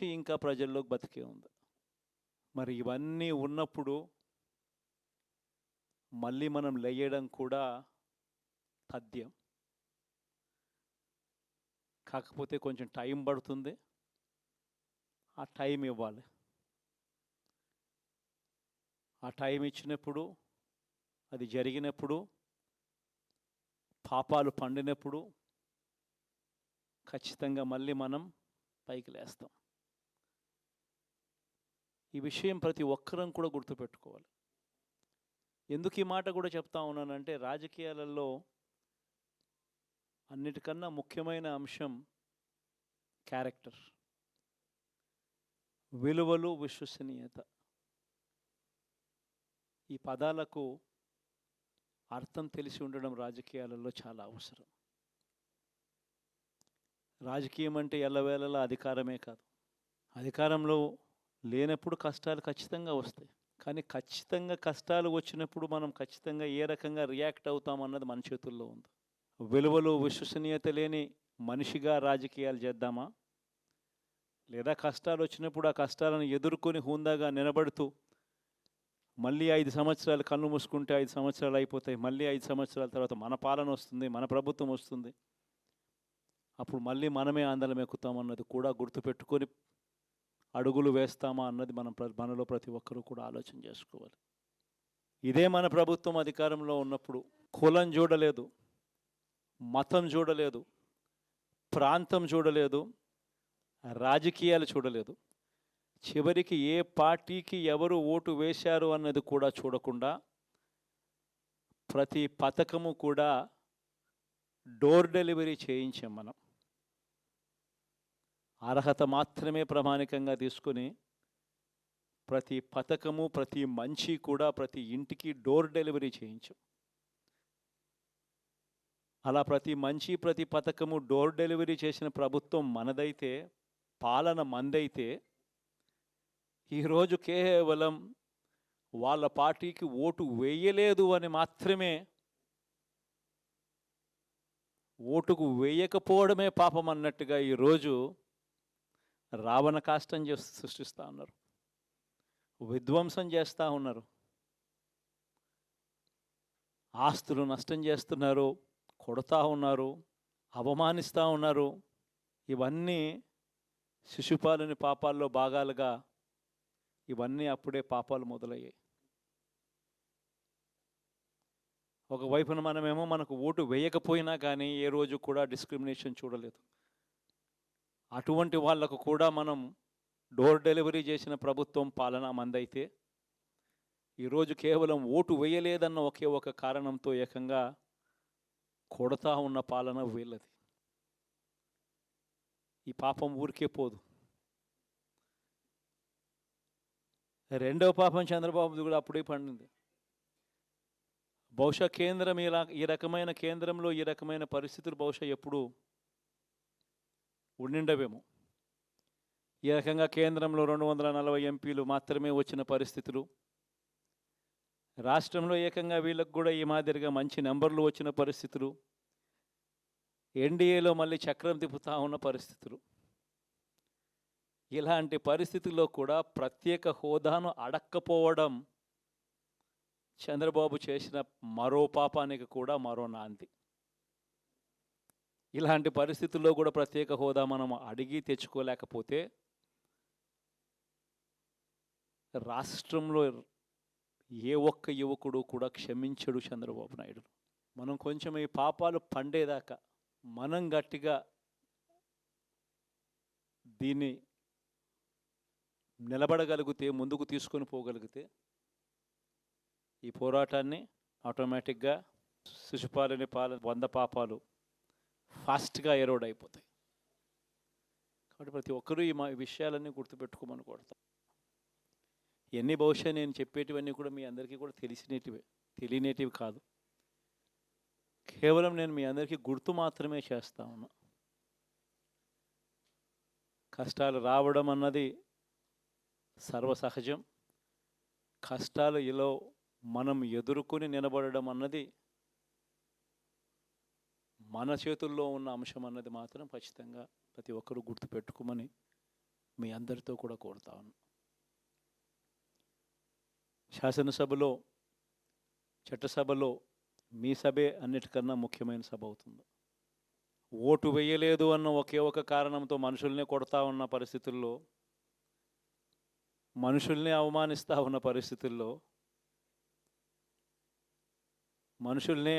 నుంచి ఇంకా ప్రజల్లో బతికే ఉంది. మరి ఇవన్నీ ఉన్నప్పుడు మళ్ళీ మనం లేయడం కూడా తథ్యం. కాకపోతే కొంచెం టైం పడుతుంది. ఆ టైం ఇవ్వాలి. ఆ టైం ఇచ్చినప్పుడు అది జరిగినప్పుడు పాపాలు పండినప్పుడు ఖచ్చితంగా మళ్ళీ మనం పైకి లేస్తాం. ఈ విషయం ప్రతి ఒక్కరం కూడా గుర్తుపెట్టుకోవాలి. ఎందుకు ఈ మాట కూడా చెప్తా ఉన్నానంటే రాజకీయాలలో అన్నిటికన్నా ముఖ్యమైన అంశం క్యారెక్టర్. విలువలు విశ్వసనీయత. ఈ పదాలకు అర్థం తెలిసి ఉండడం రాజకీయాలలో చాలా అవసరం. రాజకీయం అంటే ఎల్లవేళలా అధికారమే కాదు. అధికారంలో లేనప్పుడు కష్టాలు ఖచ్చితంగా వస్తాయి. కానీ ఖచ్చితంగా కష్టాలు వచ్చినప్పుడు మనం ఖచ్చితంగా ఏ రకంగా రియాక్ట్ అవుతాం అన్నది మన చేతుల్లో ఉంది. విలువలు విశ్వసనీయత లేని మనిషిగా రాజకీయాలు చేద్దామా? లేదా కష్టాలు వచ్చినప్పుడు ఆ కష్టాలను ఎదుర్కొని హుందాగా నిలబడుతూ మళ్ళీ ఐదు సంవత్సరాలు కన్ను మూసుకుంటే ఐదు సంవత్సరాలు అయిపోతాయి. మళ్ళీ ఐదు సంవత్సరాల తర్వాత మన పాలన వస్తుంది మన ప్రభుత్వం వస్తుంది. అప్పుడు మళ్ళీ మనమే ఆందోళన ఎక్కుతామన్నది కూడా గుర్తుపెట్టుకొని అడుగులు వేస్తామా అన్నది మనం మనలో ప్రతి ఒక్కరూ కూడా ఆలోచన చేసుకోవాలి. ఇదే మన ప్రభుత్వం అధికారంలో ఉన్నప్పుడు కులం చూడలేదు మతం చూడలేదు ప్రాంతం చూడలేదు రాజకీయాలు చూడలేదు. చివరికి ఏ పార్టీకి ఎవరు ఓటు వేశారు అన్నది కూడా చూడకుండా ప్రతి పథకము కూడా డోర్ డెలివరీ చేయించాం మనం. అర్హత మాత్రమే ప్రామాణికంగా తీసుకుని ప్రతి పథకము ప్రతి మంచి కూడా ప్రతి ఇంటికి డోర్ డెలివరీ చేయించు. అలా ప్రతి మంచి ప్రతి పథకము డోర్ డెలివరీ చేసిన ప్రభుత్వం మనదైతే పాలన మందైతే ఈరోజు కేవలం వాళ్ళ పార్టీకి ఓటు వేయలేదు అని మాత్రమే ఓటుకు వేయకపోవడమే పాపం అన్నట్టుగా ఈరోజు రావణ కాష్టం చేసి సృష్టిస్తూ ఉన్నారు. విధ్వంసం చేస్తూ ఉన్నారు. ఆస్తులు నష్టం చేస్తున్నారు కొడతా ఉన్నారు అవమానిస్తూ ఉన్నారు. ఇవన్నీ శిశుపాలని పాపాల్లో భాగాలుగా ఇవన్నీ అప్పుడే పాపాలు మొదలయ్యాయి. ఒకవైపున మనమేమో మనకు ఓటు వేయకపోయినా కానీ ఏ రోజు కూడా డిస్క్రిమినేషన్ చూడలేదు. అటువంటి వాళ్ళకు కూడా మనం డోర్ డెలివరీ చేసిన ప్రభుత్వం పాలన మందైతే ఈరోజు కేవలం ఓటు వేయలేదన్న ఒకే ఒక కారణంతో ఏకంగా కొడతా ఉన్న పాలన వీళ్ళది. ఈ పాపం ఊరికే పోదు. రెండవ పాపం చంద్రబాబుది కూడా అప్పుడే పండింది. బహుశా కేంద్రం ఇలా ఈ రకమైన కేంద్రంలో ఈ రకమైన పరిస్థితులు బహుశా ఎప్పుడూ ఉండిండవేమో ఈ రకంగా కేంద్రంలో రెండు వందల నలభై ఎంపీలు మాత్రమే వచ్చిన పరిస్థితులు. రాష్ట్రంలో ఏకంగా వీళ్ళకు కూడా ఈ మాదిరిగా మంచి నెంబర్లు వచ్చిన పరిస్థితులు. ఎన్డీఏలో మళ్ళీ చక్రం తిప్పుతా ఉన్న పరిస్థితులు. ఇలాంటి పరిస్థితుల్లో కూడా ప్రత్యేక హోదాను అడక్కపోవడం చంద్రబాబు చేసిన మరో పాపానికి కూడా మరో నాంది. ఇలాంటి పరిస్థితుల్లో కూడా ప్రత్యేక హోదా మనం అడిగి తెచ్చుకోలేకపోతే రాష్ట్రంలో ఏ ఒక్క యువకుడు కూడా క్షమించడు చంద్రబాబు నాయుడు. మనం కొంచెం ఈ పాపాలు పండేదాకా మనం గట్టిగా దీన్ని నిలబడగలిగితే ముందుకు తీసుకొని పోగలిగితే ఈ పోరాటాన్ని ఆటోమేటిక్గా శిశుపాలని పాల వంద పాపాలు ఫాస్ట్గా ఎరోడ్ అయిపోతాయి. కాబట్టి ప్రతి ఒక్కరూ ఈ మా విషయాలన్నీ గుర్తుపెట్టుకోమని కోరుతాం. ఎన్ని బహుశా నేను చెప్పేటివన్నీ కూడా మీ అందరికీ కూడా తెలిసినటివే తెలియనేటివి కాదు. కేవలం నేను మీ అందరికీ గుర్తు మాత్రమే చేస్తా ఉన్నా. కష్టాలు రావడం అన్నది సర్వసహజం. కష్టాలు ఇలా మనం ఎదుర్కొని నిలబడడం అన్నది మన చేతుల్లో ఉన్న అంశం అన్నది మాత్రం ఖచ్చితంగా ప్రతి ఒక్కరూ గుర్తుపెట్టుకోమని మీ అందరితో కూడా కోరుతా ఉన్నాను. శాసనసభలో చట్టసభలో మీ సభే అన్నిటికన్నా ముఖ్యమైన సభ అవుతుంది. ఓటు వేయలేదు అన్న ఒకే ఒక కారణంతో మనుషుల్నే కొడతా ఉన్న పరిస్థితుల్లో మనుషుల్ని అవమానిస్తూ ఉన్న పరిస్థితుల్లో మనుషుల్నే